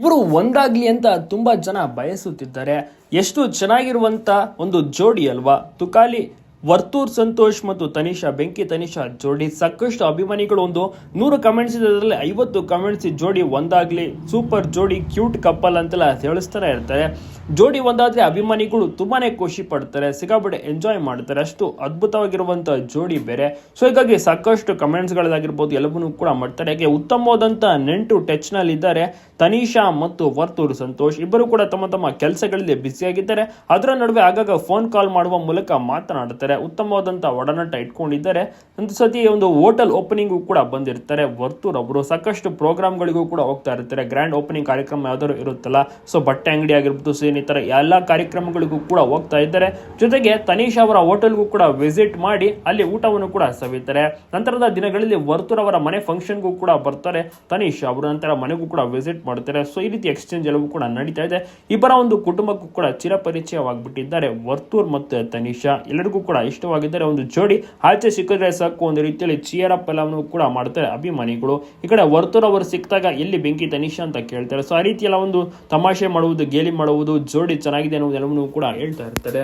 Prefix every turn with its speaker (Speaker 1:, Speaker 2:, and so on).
Speaker 1: ಇವರು ಒಂದಾಗ್ಲಿ ಅಂತ ತುಂಬಾ ಜನ ಬಯಸುತ್ತಿದ್ದಾರೆ. ಎಷ್ಟು ಚೆನ್ನಾಗಿರುವಂತ ಒಂದು ಜೋಡಿ ಅಲ್ವಾ? ತುಕಾಲಿ, ವರ್ತೂರ್ ಸಂತೋಷ್ ಮತ್ತು ತನಿಷಾ, ಬೆಂಕಿ ತನಿಷಾ ಜೋಡಿ. ಸಾಕಷ್ಟು ಅಭಿಮಾನಿಗಳು ಒಂದು ನೂರು ಕಮೆಂಟ್ಸ್ ಇದರಲ್ಲಿ ಐವತ್ತು ಕಮೆಂಟ್ಸ್ ಜೋಡಿ ಒಂದಾಗ್ಲಿ. ಸೂಪರ್ ಜೋಡಿ ಕ್ಯೂಟ್ ಕಪ್ಪಲ್ ಅಂತೆಲ್ಲ ತಿಳಿಸ್ತಾನೆ ಇರ್ತಾರೆ. ಜೋಡಿ ಒಂದಾದ್ರೆ ಅಭಿಮಾನಿಗಳು ತುಂಬಾನೇ ಖುಷಿ ಪಡ್ತಾರೆ. ಸಿಕ್ಕಾಪಟ್ಟೆ ಎಂಜಾಯ್ ಮಾಡ್ತಾರೆ. ಅಷ್ಟು ಅದ್ಭುತವಾಗಿರುವಂತ ಜೋಡಿ ಬೇರೆ. ಸೊ ಹೀಗಾಗಿ ಸಾಕಷ್ಟು ಕಮೆಂಟ್ಸ್ಗಳಾಗಿರ್ಬೋದು ಎಲ್ಲವನ್ನೂ ಕೂಡ ಮಾಡ್ತಾರೆ. ಯಾಕೆ ಉತ್ತಮವಾದಂತ ನೆಂಟು ಟಚ್ ತನಿಷಾ ಮತ್ತು ವರ್ತೂರು ಸಂತೋಷ್ ಇಬ್ಬರು ಕೂಡ ತಮ್ಮ ತಮ್ಮ ಕೆಲಸಗಳಲ್ಲಿ ಬ್ಯುಸಿಯಾಗಿದ್ದಾರೆ. ಅದರ ನಡುವೆ ಆಗಾಗ ಫೋನ್ ಕಾಲ್ ಮಾಡುವ ಮೂಲಕ ಮಾತನಾಡುತ್ತಾರೆ. ಉತ್ತಮವಾದಂತ ಒಡನಾಟ ಇಟ್ಕೊಂಡಿದ್ದಾರೆ. ಒಂದು ಸತಿ ಒಂದು ಹೋಟೆಲ್ ಓಪನಿಂಗ್ ಕೂಡ ಬಂದಿರ್ತಾರೆ ವರ್ತೂರ್ ಅವರು ಸಾಕಷ್ಟು ಪ್ರೋಗ್ರಾಮ್ಗಳಿಗೂ ಕೂಡ ಹೋಗ್ತಾ ಇರ್ತಾರೆ ಗ್ರ್ಯಾಂಡ್ ಓಪನಿಂಗ್ ಕಾರ್ಯಕ್ರಮ ಯಾವ್ದಾದ್ರು ಇರುತ್ತಲ್ಲ. ಸೊ ಬಟ್ಟೆ ಅಂಗಡಿ ಆಗಿರ್ಬೋದು, ಸೊ ಇನ್ನಿತರ ತರ ಎಲ್ಲ ಕಾರ್ಯಕ್ರಮಗಳಿಗೂ ಕೂಡ ಹೋಗ್ತಾ ಇದ್ದಾರೆ. ಜೊತೆಗೆ ತನೀಶ್ ಅವರ ಹೋಟೆಲ್ಗೂ ಕೂಡ ವಿಸಿಟ್ ಮಾಡಿ ಅಲ್ಲಿ ಊಟವನ್ನು ಕೂಡ ಸವಿತಾರೆ. ನಂತರದ ದಿನಗಳಲ್ಲಿ ವರ್ತೂರ್ ಅವರ ಮನೆ ಫಂಕ್ಷನ್ಗೂ ಕೂಡ ಬರ್ತಾರೆ. ತನೀಶ್ ಅವರು ನಂತರ ಮನೆಗೂ ಕೂಡ ವಿಸಿಟ್ ಮಾಡ್ತಾರೆ ಸೊ ಈ ರೀತಿ ಎಕ್ಸ್ಚೇಂಜ್ ಎಲ್ಲವೂ ಕೂಡ ನಡೀತಾ ಇದೆ. ಇಬ್ಬರ ಒಂದು ಕುಟುಂಬಕ್ಕೂ ಕೂಡ ಚಿರಪರಿಚಯವಾಗಿಬಿಟ್ಟಿದ್ದಾರೆ. ವರ್ತೂರ್ ಮತ್ತು ತನಿಷಾ ಎಲ್ಲರಿಗೂ ಕೂಡ ಇಷ್ಟವಾಗಿದ್ದಾರೆ ಒಂದು ಜೋಡಿ ಆಚೆ ಸಿಕ್ಕಿದ್ರೆ ಸಾಕು. ಒಂದು ರೀತಿಯಲ್ಲಿ ಚಿಯರ್ ಅಪ್ ಕೂಡ ಮಾಡ್ತಾರೆ ಅಭಿಮಾನಿಗಳು. ಈ ಕಡೆ ವರ್ತೂರ್ ಅವರು ಸಿಕ್ಕಿದಾಗ ಎಲ್ಲಿ ಬೆಂಕಿ ತನಿಷಾ ಅಂತ ಕೇಳ್ತಾರೆ. ಸೊ ಆ ರೀತಿ ಎಲ್ಲ ಒಂದು ತಮಾಷೆ ಮಾಡುವುದು, ಗೇಲಿ ಮಾಡುವುದು, ಜೋಡಿ ಚೆನ್ನಾಗಿದೆ ಅನ್ನೋದೆಲ್ಲವನ್ನೂ ಕೂಡ ಹೇಳ್ತಾ ಇರ್ತಾರೆ.